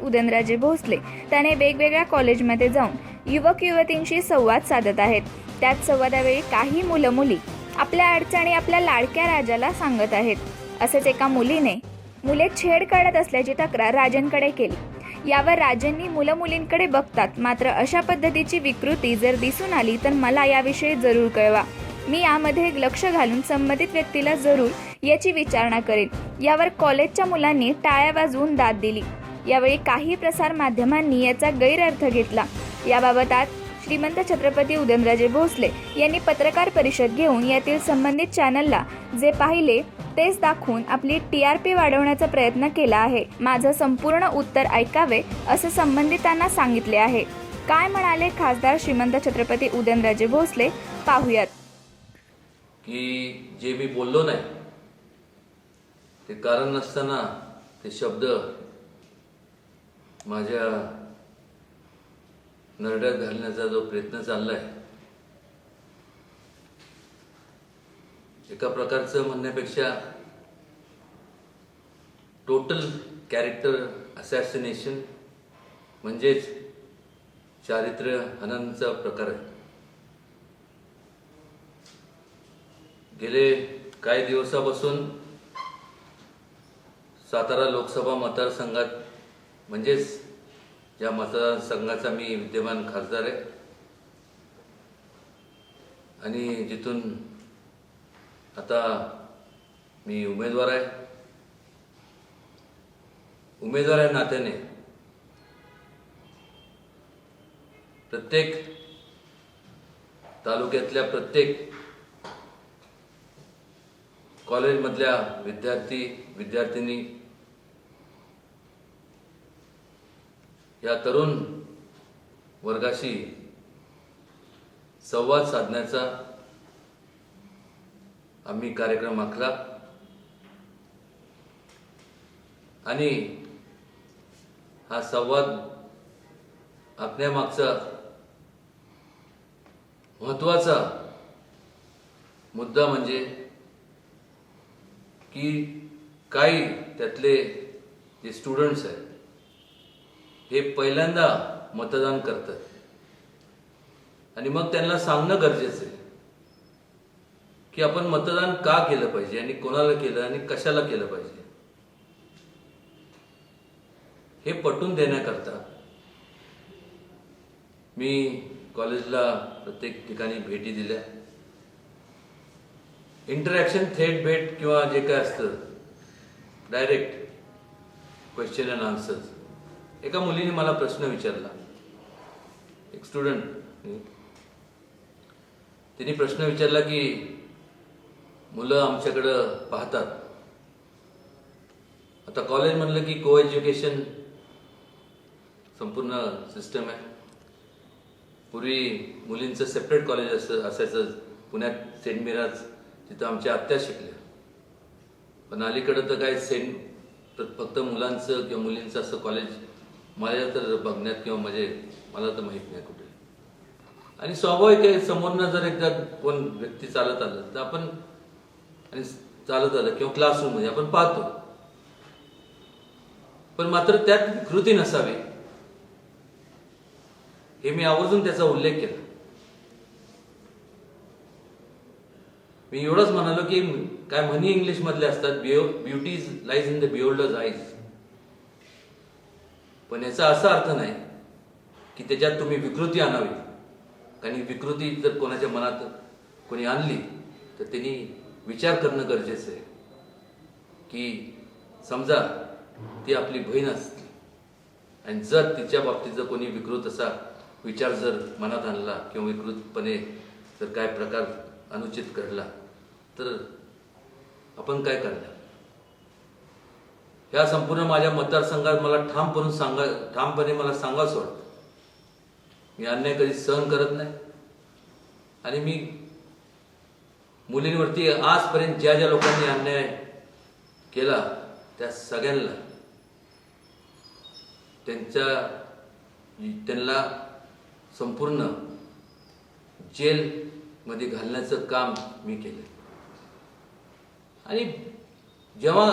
उदयनराजे भोसले. त्याने वेगवेगळ्या कॉलेजमध्ये जाऊन युवक युवतींशी संवाद साधत आहेत. त्यात संवादावेळी काही मुलं मुली आपल्या अडचणी आपल्या लाडक्या राजाला सांगत आहेत. असेच एका मुलीने मुले छेड काढत असल्याची तक्रार राजनकडे केली. यावर राजननी मुलं मुलींकडे बघतात. मात्र अशा पद्धतीची विकृती जर दिसून आली तर मला याविषयी जरूर कळवा. मी यामध्ये लक्ष घालून संबंधित व्यक्तीला जरूर याची विचारणा करेन. यावर कॉलेजच्या मुलांनी टाळ्या वाजवून दाद दिली. यावेळी काही प्रसार माध्यमांनी याचा गैरअर्थ घेतला. याबाबत आज श्रीमंत छत्रपती उदयनराजे भोसले यांनी पत्रकार परिषद घेऊन यातील संबंधित चॅनलला जे पाहिले तेच दाखवून आपली टी आर पी वाढवण्याचा प्रयत्न केला आहे. माझं संपूर्ण उत्तर ऐकावे असं संबंधितांना सांगितले आहे. काय म्हणाले खासदार श्रीमंत छत्रपती उदयनराजे भोसले? पाहुयात. की जे मी बोललो नाही ते कारण नसताना ते शब्द माझ्या नरड्यात घालण्याचा जो प्रयत्न चाललाय एका प्रकारचं म्हणण्यापेक्षा टोटल कॅरेक्टर असॅसिनेशन म्हणजेच चारित्र्य हननचा प्रकार आहे. गेले काही दिवसापासून सातारा लोकसभा मतदारसंघात म्हणजेच या मतदारसंघाचा मी विद्यमान खासदार आहे. आणि जिथून आता मी उमेदवार आहे. उमेदवार आहे नात्याने प्रत्येक तालुक्यातल्या प्रत्येक कॉलेजमधल्या विद्यार्थी विद्यार्थिनी या तरुण वर्गाशी संवाद साधण्याचा आम्ही कार्यक्रम आखला. आणि हा संवाद आखण्यामागचा महत्त्वाचा मुद्दा म्हणजे की काही त्यातले जे स्टुडंट्स आहेत हे पहिल्यांदा मतदान करतात. आणि मग त्यांना सांगणं गरजेचं आहे. की आपण मतदान का केलं पाहिजे? आणि कोणाला केलं आणि कशाला केलं पाहिजे? हे पटून देण्याकरता मी कॉलेजला प्रत्येक ठिकाणी भेटी दिल्या. इंटरॅक्शन थेट भेट किंवा जे काय असतं डायरेक्ट क्वेश्चन अँड आन्सर्स एका मुलीने मला प्रश्न विचारला. एक स्टुडंट तिने प्रश्न विचारला की मुलं आमच्याकडं पाहतात. आता कॉलेज म्हणलं की को एज्युकेशन संपूर्ण सिस्टम आहे. पूर्वी मुलींचं सेपरेट कॉलेज असं असायचं. पुण्यात सेंट मिराज तिथं आमच्या आत्या शिकल्या. पण अलीकडं तर काय सेंट फक्त मुलांचं किंवा मुलींचं असं कॉलेज माझ्या तर बघण्यात किंवा म्हणजे मला तर माहीत नाही कुठे. आणि स्वाभाविक आहे समोरनं जर एकदा कोण व्यक्ती चालत आलं तर आपण आणि चालत आलं किंवा क्लासरूममध्ये आपण पाहतो. पण मात्र त्यात कृती नसावी. हे मी आवर्जून त्याचा उल्लेख केला. मी एवढंच म्हणालो की काय म्हणी इंग्लिश मधले असतात beauty lies in the beholder's eyes पण याचा असा अर्थ नाही की त्याच्यात तुम्ही विकृती आणावी. कारण विकृती जर कोणाच्या मनात कोणी आणली तर त्यांनी विचार करणं गरजेचं आहे. की समजा ती आपली बहीण असते आणि जर तिच्या बाबतीत जर कोणी विकृत असा विचार जर मनात आणला किंवा विकृतपणे जर काय प्रकार अनुचित घडला तर आपण काय करणार? ह्या संपूर्ण माझ्या मतदारसंघात मला ठामपणे सांगा ठामपणे मला सांगावंच वाटतं मी अन्याय कधी सहन करत नाही. आणि मी मुलींवरती आजपर्यंत ज्या ज्या लोकांनी अन्याय केला त्या सगळ्यांना त्यांच्या त्यांना संपूर्ण जेलमध्ये घालण्याचं काम मी केलं आणि जेव्हा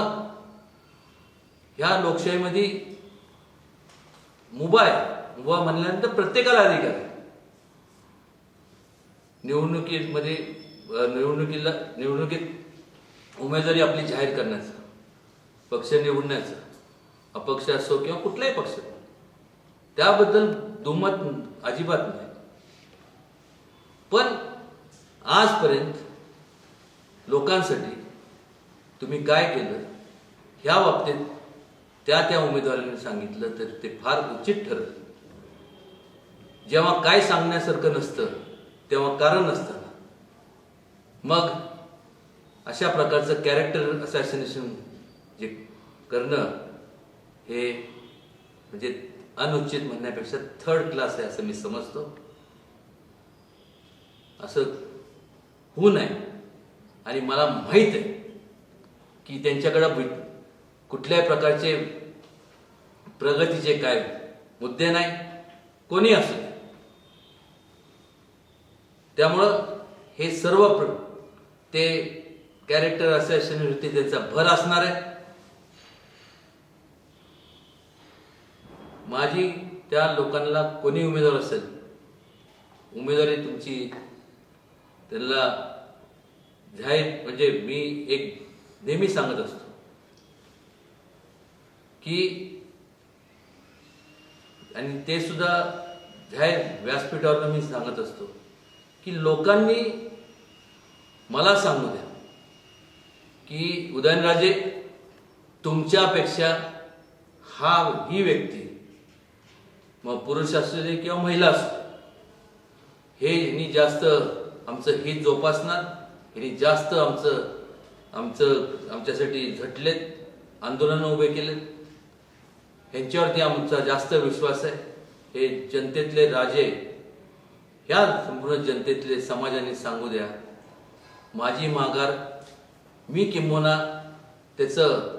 ह्या लोकशाहीमध्ये मुभा आहे मुभा म्हणल्यानंतर प्रत्येकाला अधिकार आहे. निवडणुकीमध्ये निवडणुकीला निवडणुकीत उमेदवारी आपली जाहीर करण्याचा पक्ष निवडण्याचा अपक्ष असो किंवा कुठलाही पक्ष. त्याबद्दल दुमत अजिबात नाही. पण आजपर्यंत लोकांसाठी तुम्ही काय केलं? ह्या बाबतीत त्या त्या उमेदवारांनी सांगितलं तर ते फार उचित ठरतं जेव्हा काय सांगण्यासारखं नसतं तेव्हा कारण नसतं मग अशा प्रकारचं कॅरेक्टर असॅसिनेशन जे करणं हे म्हणजे अनुचित म्हणण्यापेक्षा थर्ड क्लास आहे असं मी समजतो. असं होऊ नये. आणि मला माहीत आहे की त्यांच्याकडं कुठल्याही प्रकारचे प्रगतीचे काय मुद्दे नाही कोणी असू दे. त्यामुळं हे सर्व प्र- ते कॅरेक्टर असॅसिनेवरती त्याचा भर असणार आहे. माझी त्या लोकांना कोणी उमेदवार असेल उमेदवारी तुमची त्यांना जाहीर म्हणजे मी एक नेहमी सांगत असतो. की आणि ते सुद्धा जाहीर व्यासपीठावर मी सांगत असतो की लोकांनी मला सांगू द्या की उदयनराजे तुमच्यापेक्षा हा ही व्यक्ती मग पुरुष असू दे किंवा महिला असू हे ह्यांनी जास्त आमचं हित जोपासणार ह्यांनी जास्त आमचं आमचं आमच्यासाठी झटलेत आंदोलनं उभे केलेत. ह्यांच्यावरती आमचा जास्त विश्वास आहे. हे जनतेतले राजे ह्या संपूर्ण जनतेतले समाजाने सांगू द्या. माझी माघार मी किंबोना त्याचं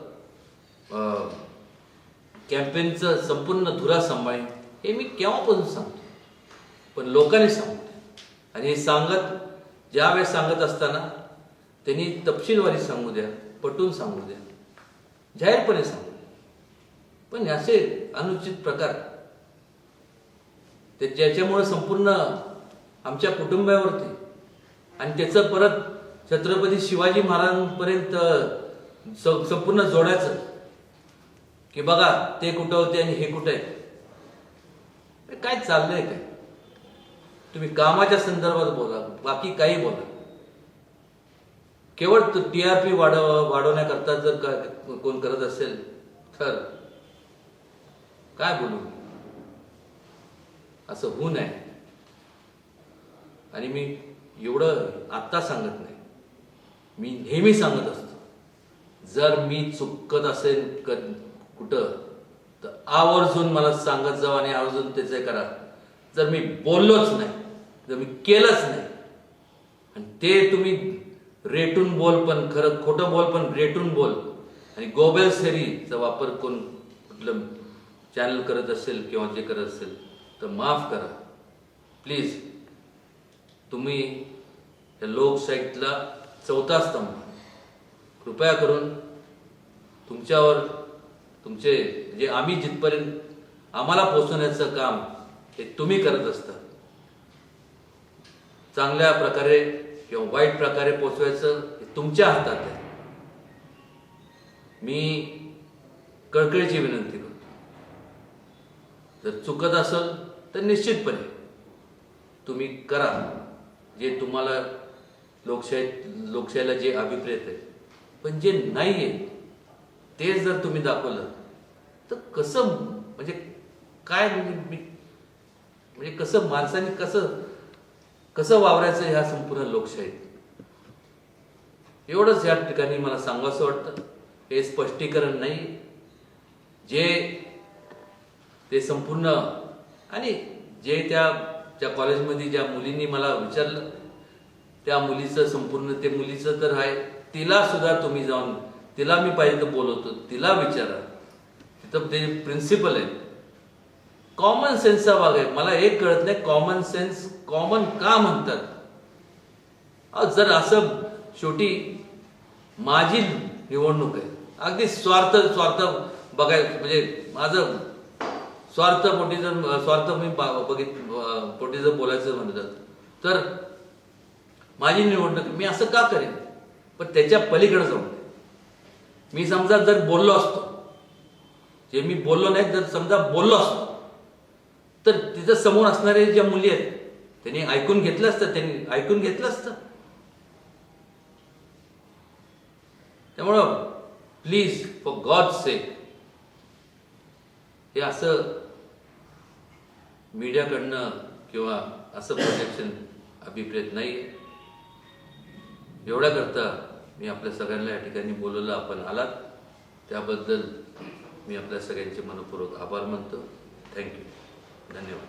कॅम्पेनचं संपूर्ण धुरा सांभाळेन हे मी केव्हापासून सांगतो? पण लोकांनी सांगू द्या. आणि हे सांगत ज्यावेळेस सांगत असताना त्यांनी तपशीलवारी सांगू द्या पटून सांगू द्या. जाहीरपणे सांगू पण असे अनुचित प्रकार. ते ज्याच्यामुळे संपूर्ण आमच्या कुटुंबावरती आणि त्याचं परत छत्रपती शिवाजी महाराजांपर्यंत संपूर्ण जोडायचं की बघा ते कुठं होते आणि हे कुठं आहे? काय चाललंय काय? तुम्ही कामाच्या संदर्भात बोला बाकी काही बोला. केवळ टी आर पी वाढव वाढवण्याकरता जर का कोण करत असेल तर काय बोलू? असं होऊ नये. आणि मी एवढं आत्ता सांगत नाही. मी नेहमी सांगत असतो. जर मी चुकत असेल क कुठं तर आवर्जून मला सांगत जावं आणि आवर्जून त्याचे करा. जर मी बोललोच नाही जर मी केलंच नाही आणि ते तुम्ही रेटून बोल पण खरं खोटं बोल पण रेटून बोल. आणि गोबेल सेरीचा वापर कोण कुठलं चॅनल करत असेल किंवा जे करत असेल तर माफ करा. प्लीज तुम्ही या लोकशाहीतला चौथा स्तंभ. कृपया करून तुमच्यावर तुमचे जे आम्ही जिथपर्यंत आम्हाला पोचवण्याचं काम हे तुम्ही करत असता. चांगल्या प्रकारे किंवा वाईट प्रकारे पोचवायचं हे तुमच्या हातात आहे. मी कळकळीची विनंती करतो. जर चुकत असेल तर निश्चितपणे तुम्ही करा. जे तुम्हाला लोकशाही लोकशाहीला जे अभिप्रेत आहे. पण जे नाही आहे तेच जर तुम्ही दाखवलं तर कसं म्हणजे काय म्हणजे मी म्हणजे कसं माणसाने कसं कसं वावरायचं ह्या संपूर्ण लोकशाहीत? एवढंच या ठिकाणी मला सांगावंसं वाटतं. हे स्पष्टीकरण नाही. जे ते संपूर्ण आणि जे त्या ज्या कॉलेजमध्ये ज्या मुलींनी मला विचारलं त्या मुलीचं संपूर्ण ते मुलीचं तर आहे तिला सुद्धा तुम्ही जाऊन तिला मी पाहिजे तर बोलवतो तिला विचारा. तिथं ते प्रिन्सिपल आहे. कॉमन सेन्सचा भाग आहे. मला एक कळत नाही कॉमन सेन्स कॉमन का म्हणतात? जर असं शेवटी माझी निवडणूक आहे. अगदी स्वार्थ स्वार्थ बघाय म्हणजे माझं स्वार्थपोटी जर स्वार्थ मी बघित पोटी जर बोलायचं म्हणतात. तर माझी निवडणूक मी असं का करेन? पण त्याच्या पलीकडे जाऊन. मी समजा जर बोललो असतो जे मी बोललो नाही जर समजा बोललो असतो तर तिथं समोर असणारे ज्या मुली आहेत त्यांनी ऐकून घेतलं असतं त्यांनी ऐकून घेतलं असतं. त्यामुळं प्लीज फॉर गॉड सेक हे असं मीडियाकडनं किंवा असं प्रोटेक्शन अभिप्रेत नाही. एवढ्याकरता मी आपल्या सगळ्यांना या ठिकाणी बोलवलं. आपण आलात. त्याबद्दल मी आपल्या सगळ्यांचे मनपूर्वक आभार मानतो. थँक्यू धन्यवाद.